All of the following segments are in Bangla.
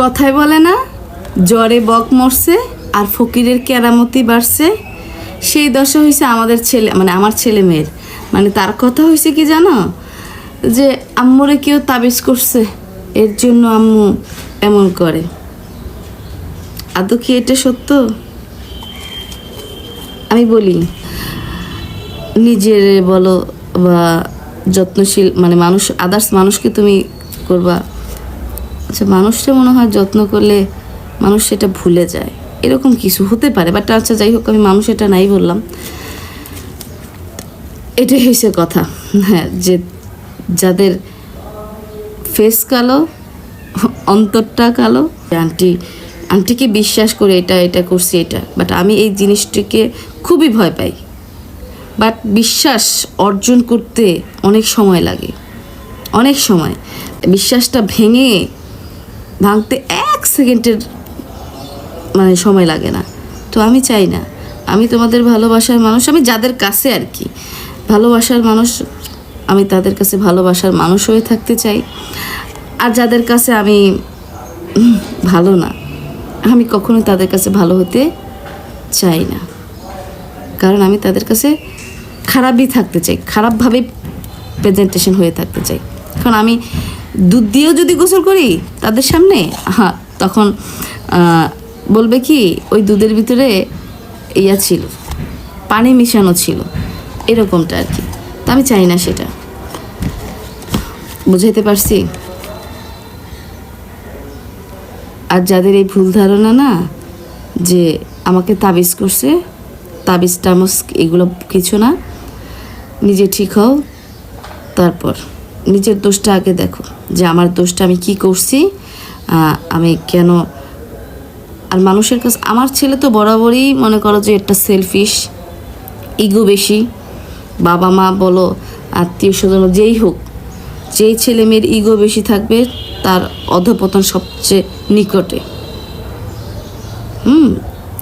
কথায় বলে না, জ্বরে বক মরছে আর ফকিরের কেরামতি বাড়ছে। সেই দশা হয়েছে আমাদের ছেলে মানে আমার ছেলে মেয়ের। মানে তার কথা হয়েছে কি জানো? যে আম্মুরে কেউ তাবিজ করছে, এর জন্য আম্মু এমন করে। আদৌ কি এটা সত্য? আমি বলি, নিজের বলো বা যত্নশীল মানে মানুষ আদার্স মানুষকে তুমি করবা। আচ্ছা মানুষটা মনে হয় যত্ন করলে মানুষ সেটা ভুলে যায়। এরকম কিছু হতে পারে বাট আচ্ছা যাই হোক, আমি মানুষ এটা নাই বললাম। এটাই হয়েছে কথা। হ্যাঁ যে যাদের ফেস কালো, অন্তরটা কালো আন্টি আন্টিকে বিশ্বাস করে এটা এটা করছি, এটা। বাট আমি এই জিনিসটিকে খুবই ভয় পাই। বাট বিশ্বাস অর্জন করতে অনেক সময় লাগে। অনেক সময়। বিশ্বাসটা ভেঙে ভাঙতে এক সেকেন্ডের মানে সময় লাগে না। তো আমি চাই না। আমি তোমাদের ভালোবাসার মানুষ, আমি যাদের কাছে আর কি। ভালোবাসার মানুষ, আমি তাদের কাছে ভালোবাসার মানুষ হয়ে থাকতে চাই। আর যাদের কাছে আমি ভালো না, আমি কখনো তাদের কাছে ভালো হতে চাই না। কারণ আমি তাদের কাছে খারাপই থাকতে চাই খারাপভাবে প্রেজেন্টেশন হয়ে থাকতে চাই। কারণ আমি দুধ দিয়েও যদি গোসল করি তাদের সামনে? হ্যাঁ তখন বলবে কি, ওই দুধের ভিতরে ইয়া ছিল, পানি মিশানো ছিল, এরকমটা আর কি। তা আমি চাই না সেটা। বুঝাইতে পারছি? আর যাদের এই ভুল ধারণা না, যে আমাকে তাবিজ করছে, তাবিজ টামস এগুলো কিছু না, নিজে ঠিক হও, তারপর। নিজের দোষটা আগে দেখো, যে আমার দোষটা আমি কি করছি আমি কেন, আর মানুষের কাছে, আমার ছেলে তো বরাবরই মনে করো যে একটা সেলফিশ ইগো বেশি, বাবা মা বলো, আত্মীয় স্বজন যেই হোক, যেই ছেলে মেয়ের ইগো বেশি থাকবে, তার অধপতন সবচেয়ে নিকটে। হুম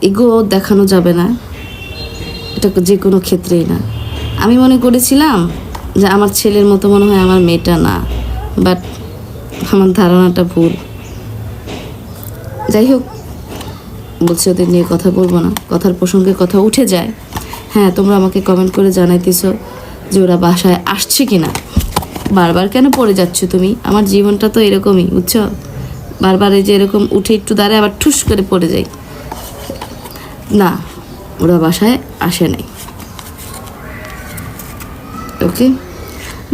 ইগো দেখানো যাবে না, এটা যে কোনো ক্ষেত্রেই না। আমি মনে করেছিলাম যে আমার ছেলের মতো মনে হয় আমার মেয়েটা না বাট আমার ধারণাটা ভুল। যাই হোক, বলছি ওদের নিয়ে কথা বলব না, কথার প্রসঙ্গে কথা উঠে যায়। হ্যাঁ তোমরা আমাকে কমেন্ট করে জানাইতেছো যে ওরা বাসায় আসছে কি না বারবার কেন পড়ে যাচ্ছ তুমি? আমার জীবনটা তো এরকমই, বুঝছ? বারবার এই যে এরকম উঠে একটু দাঁড়ায় আবার ঠুস করে পড়ে যাই না, ওরা বাসায় আসে নাই। ওকে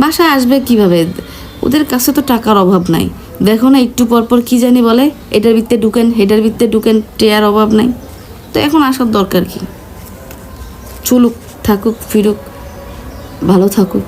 বাসায় আসবে কীভাবে? ওদের কাছে তো টাকার অভাব নাই। দেখো না, একটু পরপর পর কি জানি বলে, এটার ভিত্তে ঢুকেন এটার ভিত্তে ঢুকেন, টেয়ার অভাব নাই। তো এখন আসার দরকার কি? চলুক, থাকুক, ফিরুক, ভালো থাকুক।